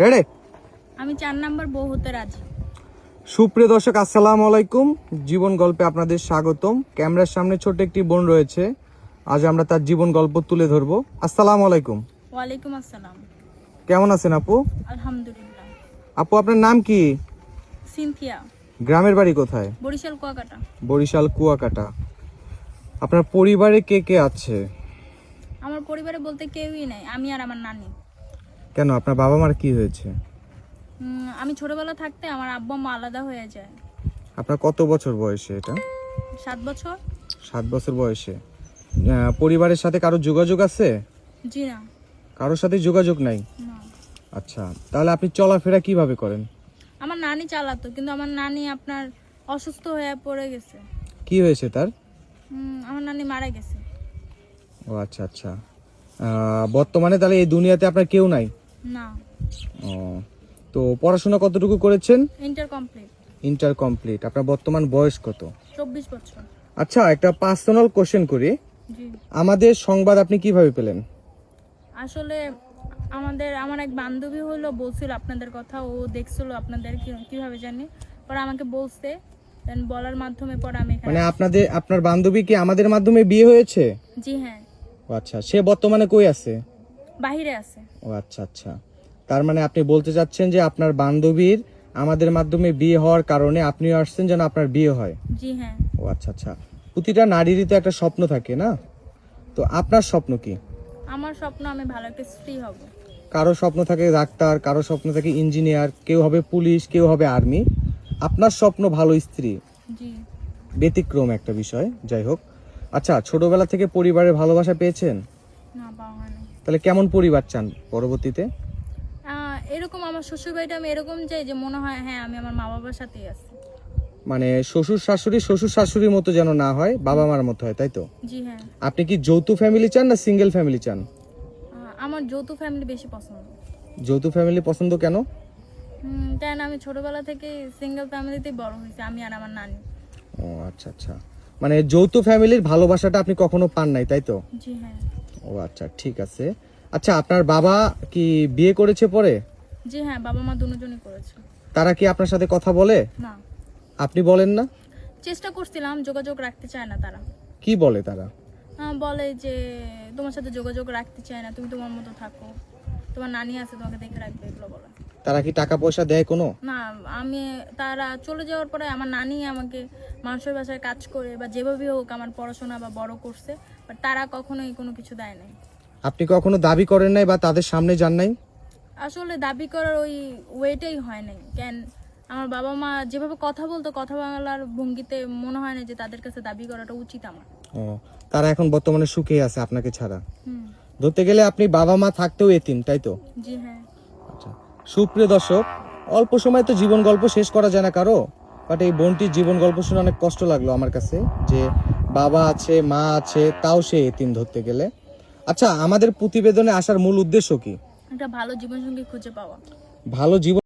রেডে আমি চার নাম্বার বউ হতে রাজি। সুপ্রিয় দর্শক আসসালামু আলাইকুম। জীবন গল্পে আপনাদের স্বাগতম। ক্যামেরার সামনে ছোট একটি বোন রয়েছে। আজ আমরা তার জীবন গল্প তুলে ধরবো। আসসালামু আলাইকুম। ওয়ালাইকুম আসসালাম। কেমন আছেন আপু? আলহামদুলিল্লাহ। আপু আপনার নাম কি? সিনথিয়া। গ্রামের বাড়ি কোথায়? বরিশাল কুয়াকাটা। বরিশাল কুয়াকাটা। আপনার পরিবারে কে কে আছে? আমার পরিবারে বলতে কেউই নাই। আমি আর আমার নানি। কেন? আপনার বাবা মার কি হয়েছে? আমি ছোটবেলা থাকতে আমার আব্বা মা আলাদা হয়ে যায়। আপনার কত বছর বয়সে এটা? সাত বছর। সাত বছর বয়সে। আহ, পরিবারের সাথে কারও যোগাযোগ আছে? জি না। কারোর সাথে যোগাযোগ নাই? না। আচ্ছা তাহলে আপনি চলাফেরা কীভাবে করেন? আমার নানি চালাতো কিন্তু আমার নানি আপনার অসুস্থ হয়ে পড়ে গেছে। কি হয়েছে তার? উম, আমার নানি মারা গেছে। ও আচ্ছা আচ্ছা। আহ, বর্তমানে তাহলে এই দুনিয়াতে আপনার কেউ নাই? না। ও তো পড়াশোনা কতটুকু করেছেন? ইন্টার কমপ্লিট ইন্টার কমপ্লিট আপনার বর্তমান বয়স কত? চব্বিশ বছর। আচ্ছা একটা পার্সোনাল কোশ্চেন করি। আমাদের সংবাদ আপনি কীভাবে পেলেন? আসলে আমাদের আমার এক বান্ধবী হলো বলছিল আপনাদের কথা ও দেখছিল আপনাদের কি- কীভাবে জানি। পরে আমাকে বলছে দেন বলার মাধ্যমে পরে আমি মানে আপনাদের আপনার বান্ধবী কি আমাদের মাধ্যমে বিয়ে হয়েছে? জি হ্যাঁ। আচ্ছা সে বর্তমানে কই আছে? বাহিরে আছে। ও আচ্ছা আচ্ছা। তার মানে আপনি বলতে চাচ্ছেন যে আপনার বান্ধবীর আমাদের মাধ্যমে বিয়ে হওয়ার কারণে আপনিও আসছেন যেন আপনার বিয়ে হয়? জি হ্যাঁ। ও আচ্ছা আচ্ছা। প্রতিটা নারীরই তো একটা স্বপ্ন থাকে না? তো আপনার স্বপ্ন কি? আমার স্বপ্ন আমি ভালো একটা স্ত্রী হব। কারও স্বপ্ন থাকে ডাক্তার কারও স্বপ্ন থাকে ইঞ্জিনিয়ার কেউ হবে পুলিশ কেউ হবে আর্মি। আপনার স্বপ্ন ভালো স্ত্রী? জি। ব্যতিক্রম একটা বিষয় যাই হোক। আচ্ছা ছোটবেলা থেকে পরিবারের ভালোবাসা পেয়েছেন? না পাওয়া হয়নি তাহলে কেমন পরিবার চান পরবর্তীতে? এরকম আমার শ্বশুর বাড়িটা আমি এরকম চাই যে মনে হয় হ্যাঁ আমি আমার মা বাবার সাথেই আছি। মানে শ্বশুর শাশুড়ি শ্বশুর শাশুড়ির মতো যেন না হয় বাবা মার মতো হয় তাই তো? জি হ্যাঁ। আপনি কি যৌথ ফ্যামিলি চান না সিঙ্গেল ফ্যামিলি চান? আমার যৌথ ফ্যামিলি বেশি পছন্দ। যৌথ ফ্যামিলি পছন্দ কেন? কেন আমি ছোটবেলা থেকে সিঙ্গেল ফ্যামিলিতেই বড় হয়েছি আমি আর আমার নানি। ও আচ্ছা আচ্ছা। মানে যৌথ ফ্যামিলির ভালোবাসাটা আপনি কখনো পান নাই তাই তো? জি হ্যাঁ। ও আচ্ছা ঠিক আছে। আচ্ছা আপনার বাবা কি বিয়ে করেছে পরে? জি হ্যাঁ বাবা মা দুজনই করেছে। তারা কি আপনার সাথে কথা বলে? না। আপনি বলেন না? চেষ্টা করছিলাম যোগাযোগ রাখতে চায় না তারা। কি বলে তারা? বলে যে তোমার সাথে যোগাযোগ রাখতে চায় না তুমি তোমার মতো থাকো। তোমার নানি আছে তোমাকে দেখে রাখবে এগুলো বলে। তারা কি টাকা পয়সা দেয় কোনো? না আমি তারা চলে যাওয়ার পরে আমার নানি আমাকে মানুষের বাসায় কাজ করে বা যেভাবে হোক আমার পড়াশোনা বা বড় করছে বাট তারা কখনোই কোনো কিছু দেয় নাই। আপনি কখনো দাবি করেন নাই বা তাদের সামনে যান নাই? আসলে দাবি করার ওই ওয়েটাই হয় নাই। কেন আমার বাবা মা যেভাবে কথা বলতো কথা বলার ভঙ্গিতে মনে হয় না যে তাদের কাছে দাবি করাটা উচিত আমার। ও তারা এখন বর্তমানে সুখে আছে আপনাকে ছাড়া। হুম। ধরতে গেলে আপনি বাবা মা থাকতেও এতিম তাই তো? জি হ্যাঁ। সুপ্রিয় দর্শক অল্প সময় তো জীবন গল্প শেষ করা যায় না কারও। বাট এই বোনটির জীবন গল্প শুনে অনেক কষ্ট লাগল আমার কাছে যে বাবা আছে মা আছে তাও সে এতিম ধরতে গেলে। আচ্ছা আমাদের প্রতিবেদনে আসার মূল উদ্দেশ্য কি? একটা ভালো জীবনসঙ্গী খুঁজে পাওয়া। ভালো জীবন